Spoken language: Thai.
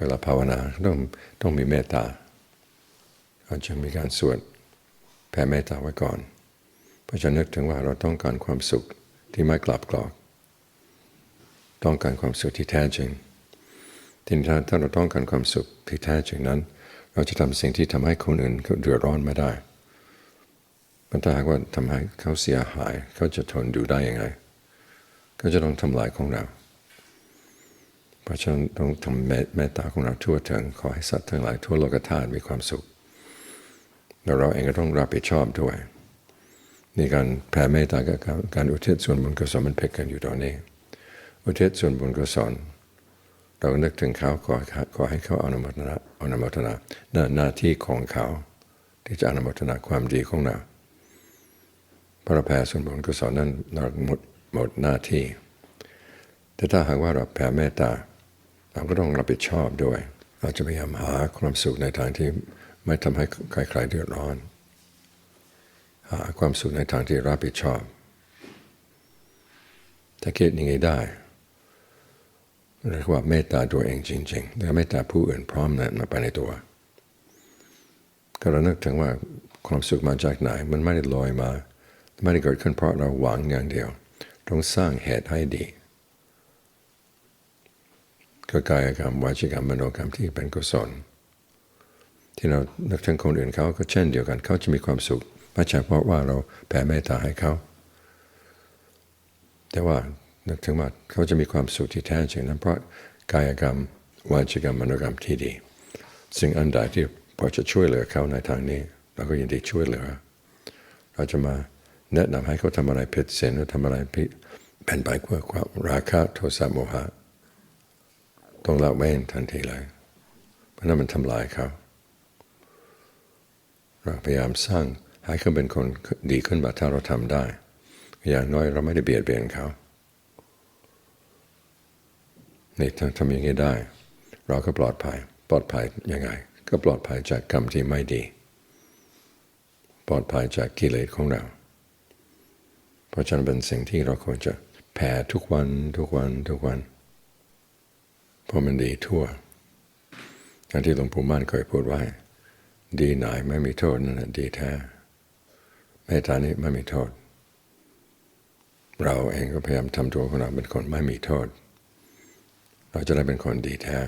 เวลาภาวนาต้องต้องมีเมตตาเราจะมีการสวดแผ่เมตตาไว้ก่อน เพราะจะนึกถึงว่าเราต้องการความสุขที่ไม่กลับกรอก ต้องการความสุขที่แท้จริงทีนี้ถ้าเราต้องการความสุขที่แท้จริงนั้น เราจะทำสิ่งที่ทำให้คนอื่นเดือดร้อนไม่ได้มันถ้าหากว่าทำให้เขาเสียหาย เขาจะทนดูได้ยังไงก็จะต้องทำลายของเรา ราะฉะนั้นต้องทำเมตตาของเราทั่วถึงขอให้สัตว์ทั้งหลายทั่วโลกธาตุมีความสุขแล้วเราเองก็ต้องรับผิดชอบด้วยนี่การแผ่เมตตากับการอุทิศส่วนบุญกุศลมันเพกกันอยู่ตรงนี้ อุทิศส่วนบุญกุศลเรานึกถึงเขาขอขอให้เขาอนุโมทนาอนุโมทนาหน้าหน้าที่ของเขา ที่จะอนุโมทนาความดีของเราพระแผ่ส่วนบุญกุศลนั้นเราหมดหมดหน้าที่ แต่ถ้าหากว่าเราแผ่เมตตา เราก็ต้องรับผิดชอบด้วย เราจะพยายามหาความสุขในทางที่ไม่ทำให้ใครๆเดือดร้อน หาความสุขในทางที่รับผิดชอบ ถ้าคิดย่างนี้ได้เรียกว่าเมตตาตัวเองจริงๆและเมตตาผู้อื่นพร้อมนั้นมาไปในตัว ก็เรานึกถึงว่าความสุขมาจากไหน มันไม่ได้ลอยมา ไม่ได้เกิดขึ้นเพราะเราหวังอย่างเดียว ต้องสร้างเหตุให้ดี ก็กายกรรมวาจิกรรมมโนกรรมที่เป็นกุศล ที่เรานึกถึงคนอื่นเขาก็เช่นเดียวกันเขาจะมีความสุขม่ใช่เพราะว่าเราแผ่เมตตาให้เขา แต่ว่านึกถึงว่าเขาจะมีความสุขที่แท้จริงนั้นเพราะกายกรรมวาจิกรรมมโนกรรมที่ดี สิ่งอันใดที่พอจะช่วยเหลือเขาในทางนี้ เราก็ยินดีช่วยเหลือ เราจะมาแนะนำให้เขาทำอะไรผิดศีลหรือทำอะไรผิดเป็นไปเพื่อความราคะโทสะโมหะ ต้องละเว้นทันทีเลยเพราะนั้นมันทำลายเขาเราพยายามสร้างให้เขาเป็นคนดีขึ้นมาถ้าเราทำได้ อย่างน้อยเราไม่ได้เบียดเบียนเขานี่ถ้าทำอย่างนี้ได้ เราก็ปลอดภัย ปลอดภัยยังไง ก็ปลอดภัยจากกรรมที่ไม่ดี ปลอดภัยจากกิเลสของเรา เพราะฉะนั้นเป็นสิ่งที่เราควรจะแผ่ทุกวันทุกวันทุกวัน เพราะมันดีทั่วอย่างที่หลวงปู่มั่นเคยพูดไว้ดีไหนไม่มีโทษนั่นแหละดีแท้เมตตานี้ไม่มีโทษ เราเองก็พยายามทำตัวของเราเป็นคนไม่มีโทษ เราจะได้เป็นคนดีแท้